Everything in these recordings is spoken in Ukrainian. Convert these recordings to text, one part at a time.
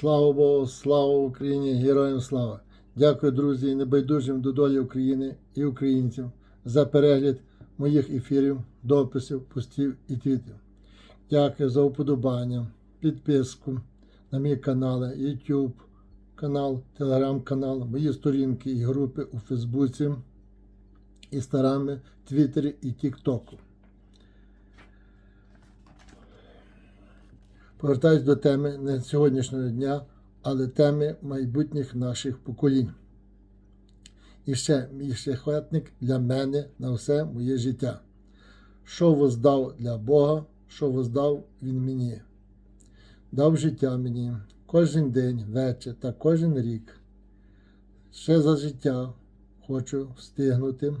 Слава Богу, слава Україні, героям слава! Дякую, друзі, і небайдужим до долі України і українців за перегляд моїх ефірів, дописів, постів і твітів. Дякую за уподобання, підписку на мій канал, YouTube канал, телеграм-канал, мої сторінки і групи у Фейсбуці, Інстаграмі, Твіттері і Тіктоку. Повертаюсь до теми не сьогоднішнього дня, але теми майбутніх наших поколінь. І ще мій шляхетник для мене на все моє життя. Що воздав для Бога, що воздав Він мені. Дав життя мені кожен день, вечір та кожен рік. Ще за життя хочу встигнути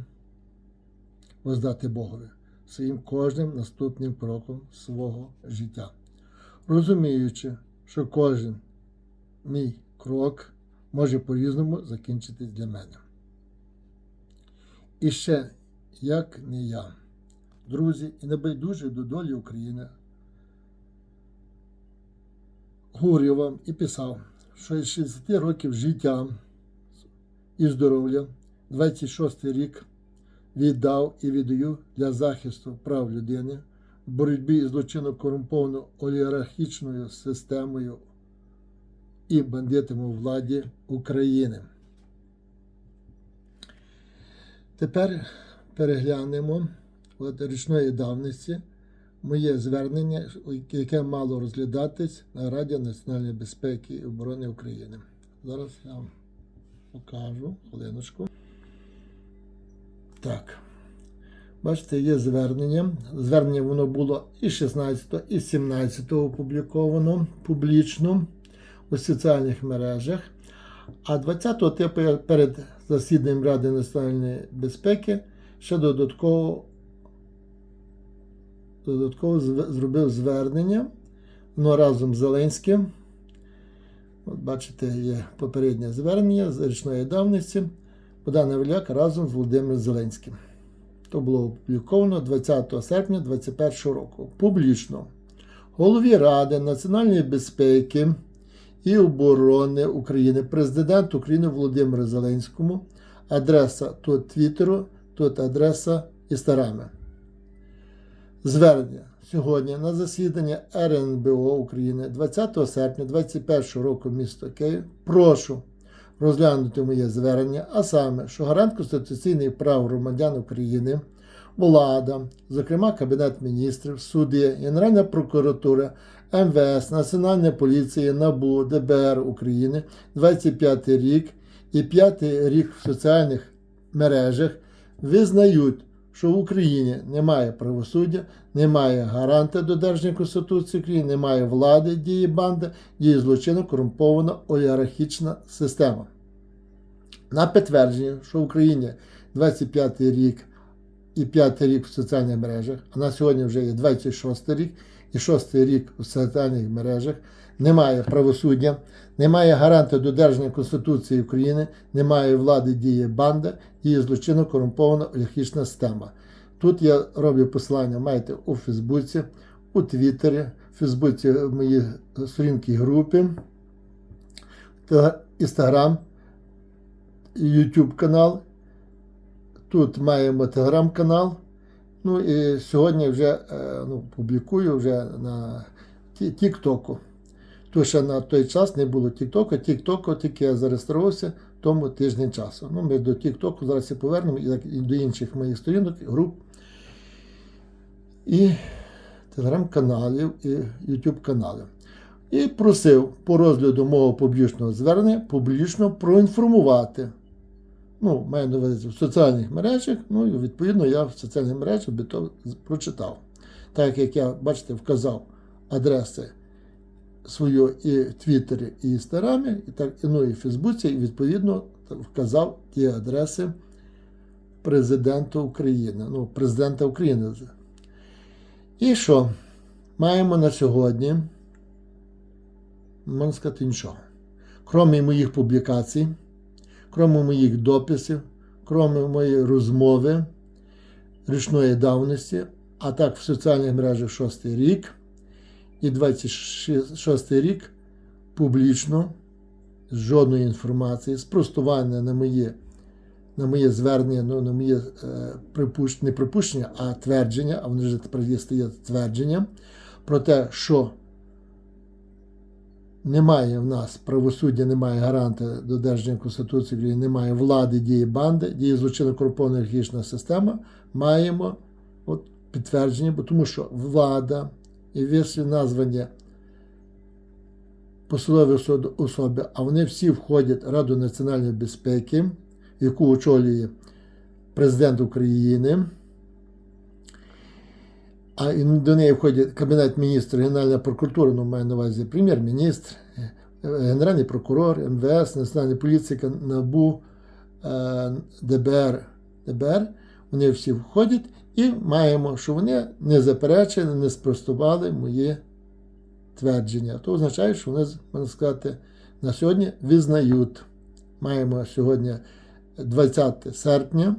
воздати Богові своїм кожним наступним кроком свого життя розуміючи, що кожен мій крок може по-різному закінчитись для мене. І ще, як не я, друзі, і небайдужі до долі України, говорив вам і писав, що із 60 років життя і здоров'я 26 рік віддав і віддаю для захисту прав людини боротьбі з злочинно корумпованою олігархічною системою і бандитами у владі України. Тепер переглянемо от річної давності моє звернення, яке мало розглядатись на Раді національної безпеки і оборони України. Зараз я вам покажу хвилиночку. Так. Бачите, є звернення. Звернення воно було і 16, і 17 опубліковано публічно у соціальних мережах. А 20-го типу перед засіданням Ради національної безпеки ще додатково додатково зробив звернення воно разом з Зеленським. От Бачите, є попереднє звернення з річної давності Богдан Авеляк разом з Володимиром Зеленським. То було опубліковано 20 серпня 2021 року. Публічно. Голові Ради національної безпеки і оборони України, президент України Володимиру Зеленському, адреса тут Твіттеру, тут адреса Інстаграми. Звернення сьогодні на засідання РНБО України 20 серпня 2021 року місто Київ. Прошу розглянути моє звернення, а саме, що гарант конституційних прав громадян України, влада, зокрема Кабінет міністрів, суди, Генеральна прокуратура, МВС, Національна поліція, НАБУ, ДБР України 25 рік і 5 рік в соціальних мережах визнають. Що в Україні немає правосуддя, немає гаранта додержання Конституції України, немає влади дії банди, діє злочинно корумпована олігархічна система. На підтвердження, що в Україні 25 рік і 5 рік в соціальних мережах, а на сьогодні вже є 26 рік і 6 рік в соціальних мережах, немає правосуддя, немає гаранта додержання Конституції України, немає влади діє банда, діє злочинно корумпована олігархічна система. Тут я роблю посилання, маєте у Фейсбуці, у Твіттері, в Фейсбуці мої сторінки групи, Інстаграм, YouTube канал. Тут маємо телеграм-канал. Ну і сьогодні вже ну, публікую вже на Тіктоку. То ще на той час не було Тіктоку. Тіктоку тільки я зареєструвався тому тиждень часу. Ну, Ми до Тіктоку зараз і повернемо, і до інших моїх сторінок, груп і телеграм-каналів, і YouTube каналів. І просив по розгляду мого публічного звернення публічно проінформувати. Ну, маю на увазі в соціальних мережах, ну і відповідно я в соціальних мережах би то прочитав. Так як я, бачите, вказав адреси свою і в Твіттері, і Інстаграмі, і так, ну, і в Фейсбуці, і відповідно вказав ті адреси президента України. Ну, президента України. І що? Маємо на сьогодні, можна сказати, нічого. Крім моїх публікацій, крім моїх дописів, крім моєї розмови річної давності, а так в соціальних мережах 6 рік і 26 рік публічно, з жодної інформації, спростування на моє, на моє звернення, ну, на моє е, припущення, не припущення, а твердження, а вони вже тепер є стає твердженням про те, що немає в нас правосуддя, немає гаранта додержання Конституції України, немає влади дії банди, діє злочинно олігархічна система, маємо от підтвердження, бо тому що влада і вірсі названня посадові особи, а вони всі входять в Раду національної безпеки, яку очолює президент України. А до неї входять Кабінет міністрів, Генеральна прокуратура, ну, маю на увазі прем'єр-міністр, Генеральний прокурор, МВС, Національна поліція, НАБУ, е, ДБР, ДБР. Вони всі входять і маємо, що вони не заперечили, не спростували моє твердження. То означає, що вони, можна сказати, на сьогодні визнають. Маємо сьогодні 20 серпня.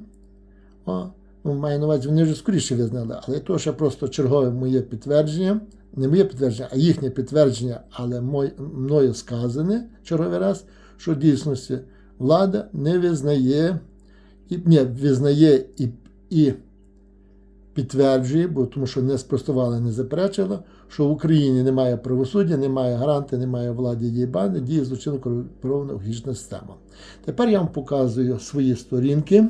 О, ну, маю на увазі, вони вже скоріше визнали, але то ще просто чергове моє підтвердження, не моє підтвердження, а їхнє підтвердження, але мой, мною сказане черговий раз, що в дійсності влада не визнає, і, ні, визнає і, і підтверджує, бо тому що не спростувала, не заперечила, що в Україні немає правосуддя, немає гаранти, немає влади дії банди, діє злочинно корумпована логічна система. Тепер я вам показую свої сторінки.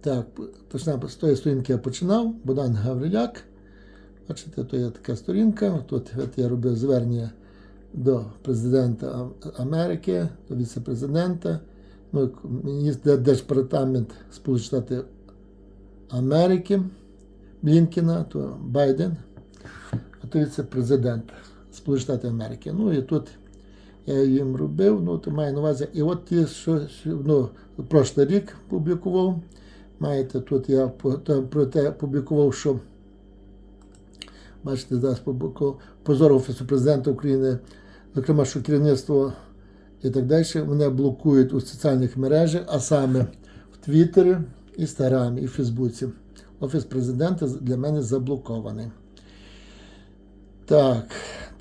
Так, почнемо з тої сторінки я починав. Богдан Гавриляк. Бачите, то є така сторінка. Тут я робив звернення до президента Америки, до віце-президента, ну, міністр Держпаратамент Сполучених Штатів Америки Блінкіна, то Байден, а то віце-президент Сполучених Штатів Америки. Ну і тут я їм робив, ну то маю на увазі. І от ті, що ну, прошлий рік публікував. Маєте, тут я про те публікував, що бачите, зараз позор Офісу президента України, зокрема, що керівництво і так далі мене блокують у соціальних мережах, а саме в Твіттері, Інстаграмі і Фейсбуці. Офіс президента для мене заблокований. Так,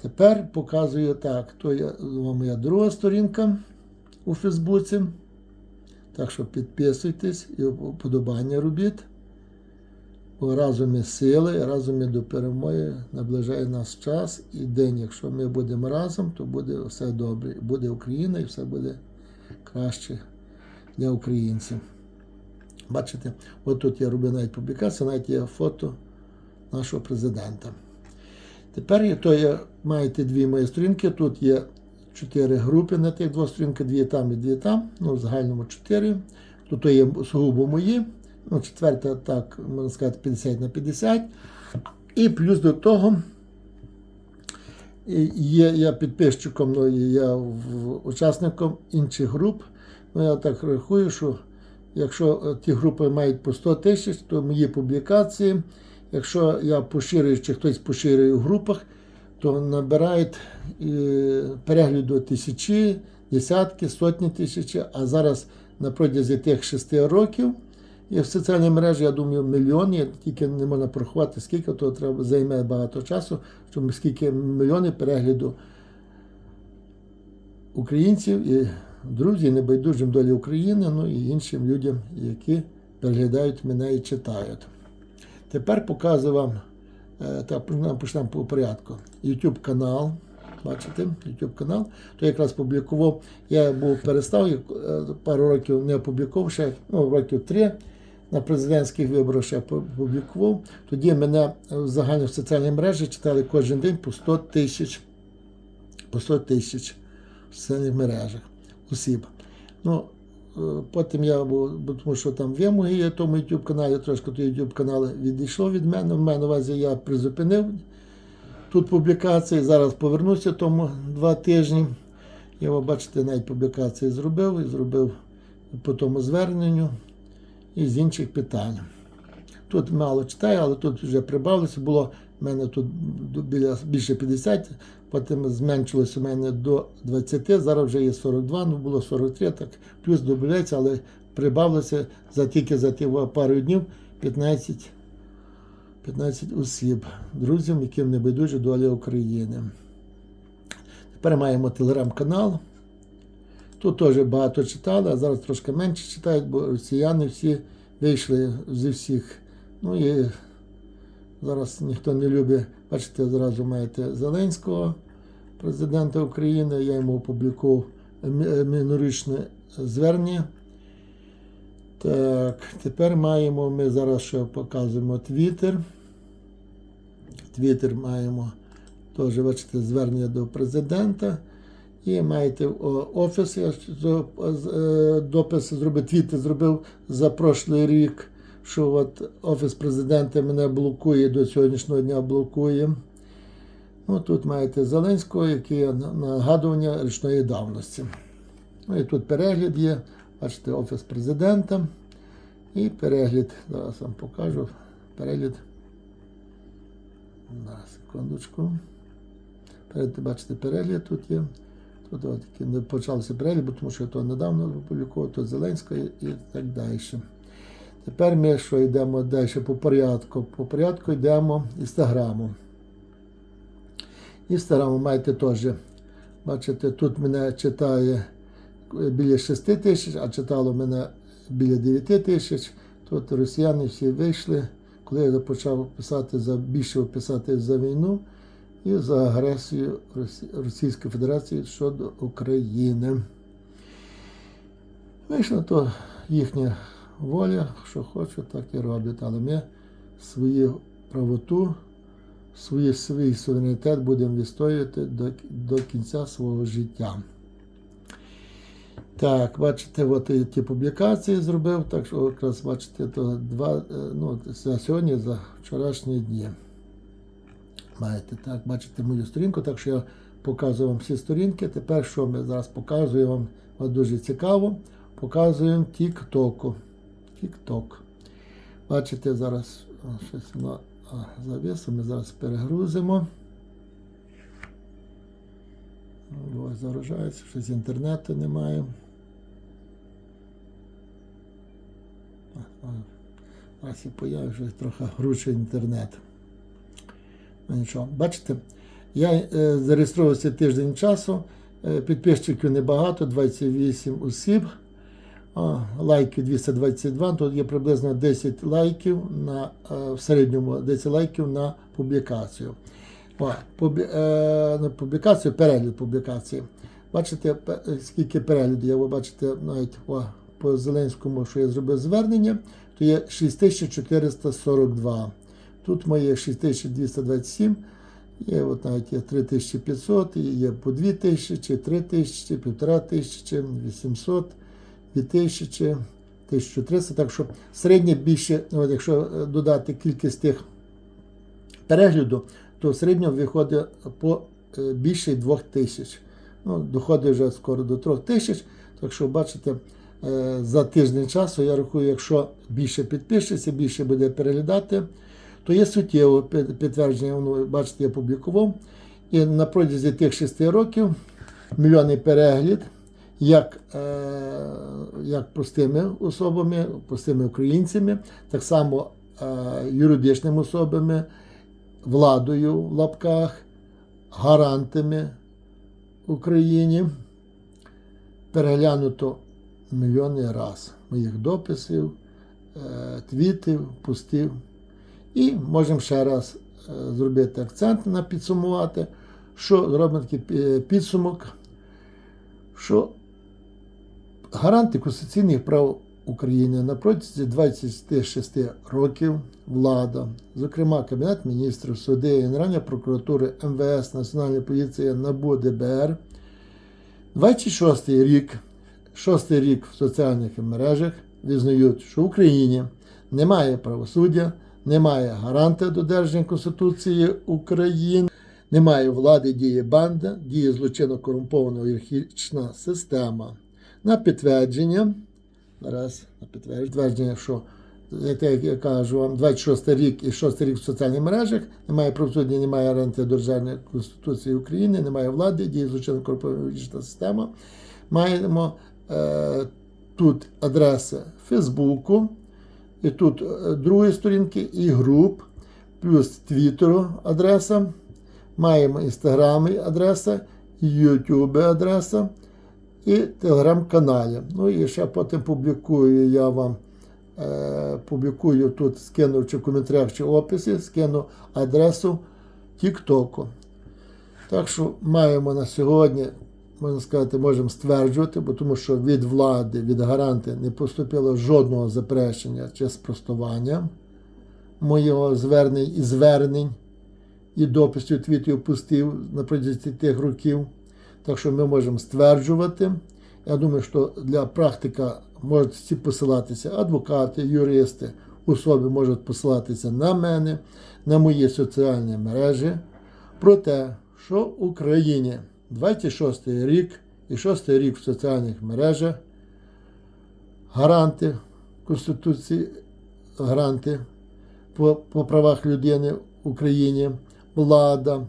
тепер показую так. То є моя друга сторінка у Фейсбуці. Так що підписуйтесь і вподобання робіть. Разом є сили, разом до перемоги, наближає нас час і день. Якщо ми будемо разом, то буде все добре. Буде Україна і все буде краще для українців. Бачите, от тут я роблю навіть публікацію, навіть є фото нашого президента. Тепер то є, маєте дві мої сторінки. Тут є чотири групи на тих двох сторінках, дві там і дві там. Ну, в загальному чотири. Тут є сугубо мої. Ну, четверта, так, можна сказати, 50 на 50. І плюс до того є я підписчиком, ну, я учасником інших груп. Ну, я так рахую, що якщо е, ті групи мають по 100 тисяч, то мої публікації, якщо я поширюю, чи хтось поширює в групах, то набирають е, перегляду тисячі, десятки, сотні тисяч, а зараз на протязі тих шести років і в соціальній мережі, я думаю, мільйони, тільки не можна порахувати, скільки то треба займе багато часу, щоб скільки мільйони перегляду українців і друзів, небайдужим долі України, ну і іншим людям, які переглядають мене і читають. Тепер показую вам, е, так, почнемо- по порядку. YouTube канал. Бачите, YouTube канал. То якраз публікував. Я був перестав е, пару років не опублікував, ще ну, років три на президентських виборах ще публікував. Тоді мене в загальних соціальних мережах читали кожен день по 100 тисяч по 100 тисяч в соціальних мережах осіб. Ну, е, потім я бо тому що там вимоги є тому YouTube каналі, трошки то YouTube канал відійшло від мене. В мене на увазі я призупинив тут публікації. Зараз повернуся тому два тижні. Я ви бачите, навіть публікації зробив і зробив по тому зверненню і з інших питань. Тут мало читаю, але тут вже прибавилося. Було в мене тут біля більше 50, потім зменшилося у мене до 20, зараз вже є 42, ну було 43, так плюс додається, але прибавилося за тільки за ті пару днів 15, 15 осіб, друзям, яким не байдуже доля України. Тепер маємо телеграм-канал. Тут теж багато читали, а зараз трошки менше читають, бо росіяни всі вийшли зі всіх. Ну і зараз ніхто не любить. Бачите, зразу маєте Зеленського, президента України. Я йому опублікував мі- минулорічне звернення. Так, тепер маємо, ми зараз ще показуємо Твіттер. Твіттер маємо теж, бачите, звернення до президента. І маєте офіс, я е, допис зробив, твіттер зробив за прошлий рік, що от офіс президента мене блокує, до сьогоднішнього дня блокує. Ну, тут маєте Зеленського, який є нагадування річної давності. Ну і тут перегляд є. Бачите, офіс президента. І перегляд. Зараз вам покажу. Перегляд. Зараз, секундочку. Перед, бачите, перегляд тут є. Тут от, почався перегляд, тому що я то недавно опублікував, тут Зеленського і так далі. Тепер ми що йдемо далі по порядку. По порядку йдемо інстаграму. Інстаграму маєте теж. Бачите, тут мене читає біля 6 тисяч, а читало мене біля 9 тисяч. Тут росіяни всі вийшли, коли я почав писати за більше писати за війну і за агресію Російської Федерації щодо України. Вийшло то їхня воля, що хочуть, так і роблять. Але ми свою правоту, свій, свій суверенітет будемо відстоювати до, до кінця свого життя. Так, бачите, от і ті публікації зробив, так що якраз бачите, то два, е, ну, за сьогодні, за вчорашні дні. Маєте так, бачите мою сторінку, так що я показую вам всі сторінки. Тепер що ми зараз показуємо вам, от дуже цікаво, показуємо Тік-Току. Тік-Ток. Бачите, зараз щось воно а, зависло, ми зараз перегрузимо. Ось загружається, щось інтернету немає. Зараз і появився трохи груший інтернет. Ну нічого. Бачите, я е, зареєструвався тиждень часу, е, підписчиків небагато, 28 осіб, лайків 222, тут є приблизно 10 лайків на, е, в середньому 10 лайків на публікацію. О, пубі, е, на публікацію, перегляд публікації. Бачите, скільки переглядів є, ви бачите навіть о, по Зеленському, що я зробив звернення, то є 6442. Тут моє 6227, є от навіть є 3500, є по 2000, 3000, 1500, 800, 2000, 1300. Так що середнє більше, от якщо е, додати кількість тих перегляду, то в середньому виходить по е, більше 2000. Ну, доходить вже скоро до 3000. Так що, бачите, е, за тиждень часу я рахую, якщо більше підпишеться, більше буде переглядати, то є суттєве підтвердження, воно, бачите, я публікував. І на протязі тих 6 років мільйонний перегляд, як, е, як простими особами, простими українцями, так само е, юридичними особами, владою в лапках, гарантами Україні. Переглянуто мільйони раз моїх дописів, е, твітів, постів. І можемо ще раз зробити акцент на підсумувати, що зробимо такий підсумок, що гаранти конституційних прав України на протязі 26 років влада, зокрема Кабінет міністрів, суди, Генеральна прокуратура, МВС, Національна поліція, НАБУ, ДБР, 26 рік, шостий рік в соціальних мережах визнають, що в Україні немає правосуддя, немає гаранта додержання Конституції України, немає влади, діє банда, діє злочинно корумпована ієрархічна система. На підтвердження, зараз на підтвердження, що як я кажу вам, 26 рік і 6 рік в соціальних мережах, немає правосуддя, немає гарантії додержання Конституції України, немає влади, діє злочинно корумпована система. Маємо е, тут адреси Фейсбуку, і тут е, другої сторінки, і груп, плюс Твіттеру адреса. Маємо інстаграми адреса, YouTube адреса і телеграм-каналі. Ну і ще потім публікую я вам. е, Публікую тут, скину чи в коментарях, чи описі, скину адресу Тіктоку. Так що маємо на сьогодні, можна сказати, можемо стверджувати, бо тому що від влади, від гаранти не поступило жодного заперечення чи спростування моєго звернень і звернень, і дописів твітів пустив на протязі тих років. Так що ми можемо стверджувати. Я думаю, що для практика можуть всі посилатися адвокати, юристи, особи можуть посилатися на мене, на мої соціальні мережі про те, що в Україні 26 й рік і 6 й рік в соціальних мережах гаранти Конституції, гаранти по, по правах людини в Україні, влада,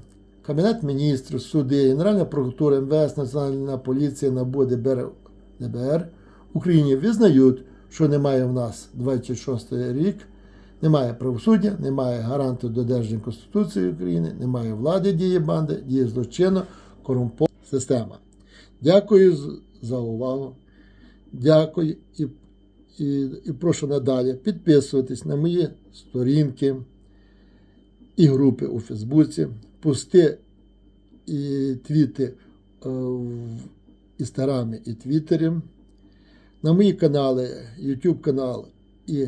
Кабінет міністрів, суди, Генеральна прокуратура, МВС, Національна поліція, НАБУ, ДБР, ДБР Україні визнають, що немає в нас 26 рік, немає правосуддя, немає гаранту додержання Конституції України, немає влади дії банди, діє злочинно, корумпована система. Дякую за увагу. Дякую і, і, і прошу надалі підписуватись на мої сторінки і групи у Фейсбуці, пости і твіти е, в Інстаграмі і Твіттері, на мої канали, YouTube канал і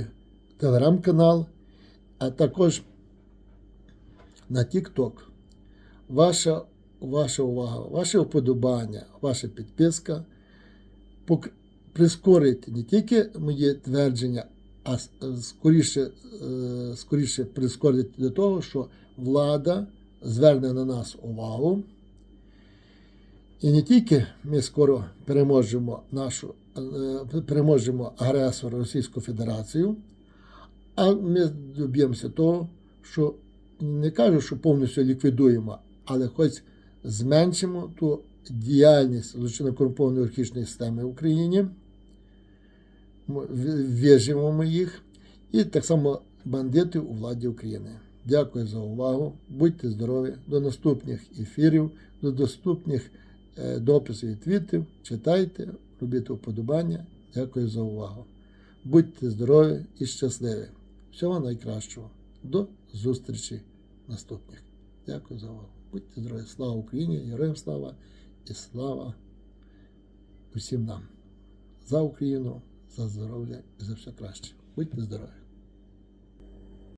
Телеграм канал, а також на TikTok. Ваша, ваша увага, ваше вподобання, ваша підписка прискорить не тільки моє твердження, а скоріше, е, скоріше прискорить до того, що влада зверне на нас увагу. І не тільки ми скоро переможемо нашу е, переможемо агресора Російську Федерацію, а ми доб'ємося того, що не кажу, що повністю ліквідуємо, але хоч зменшимо ту діяльність злочинно корумпованої олігархічної системи в Україні, виживемо їх, і так само бандитів у владі України. Дякую за увагу. Будьте здорові. До наступних ефірів, до наступних е, дописів і твітів. Читайте, робіть уподобання. Дякую за увагу. Будьте здорові і щасливі. Всього найкращого. До зустрічі наступних. Дякую за увагу. Будьте здорові. Слава Україні, героям слава і слава усім нам. За Україну, за здоров'я і за все краще. Будьте здорові!